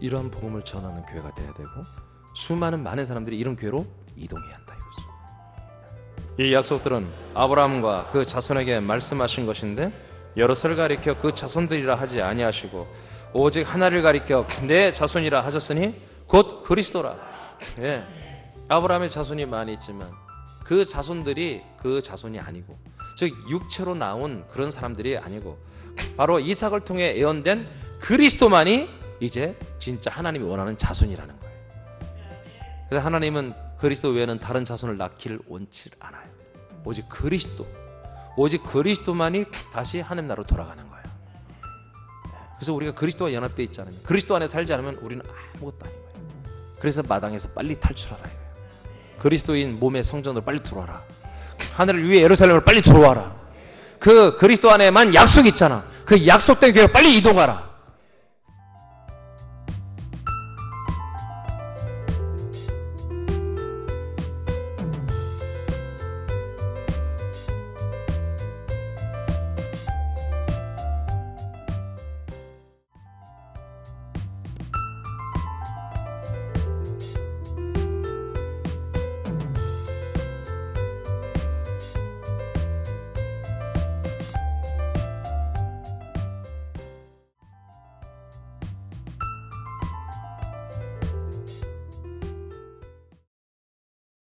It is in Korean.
이러한 복음을 전하는 교회가 돼야 되고 수많은 많은 사람들이 이런 교회로 이동해야 한다 이거죠. 이 약속들은 아브라함과 그 자손에게 말씀하신 것인데 여럿을 가리켜 그 자손들이라 하지 아니하시고 오직 하나를 가리켜 내 자손이라 하셨으니 곧 그리스도라. 예. 아브라함의 자손이 많이 있지만 그 자손들이 그 자손이 아니고 즉 육체로 나온 그런 사람들이 아니고 바로 이삭을 통해 예언된 그리스도만이 이제 진짜 하나님이 원하는 자손이라는 거예요. 그래서 하나님은 그리스도 외에는 다른 자손을 낳기를 원치 않아요. 오직 그리스도, 오직 그리스도만이 다시 하나님 나라로 돌아가는 거예요. 그래서 우리가 그리스도와 연합되어 있잖아요. 그리스도 안에 살지 않으면 우리는 아무것도 아닌 거예요. 그래서 마당에서 빨리 탈출하라. 그리스도인 몸의 성전으로 빨리 들어와라. 하늘을 위해 예루살렘을 빨리 들어와라. 그 그리스도 안에만 약속이 있잖아. 그 약속된 교회 빨리 이동하라.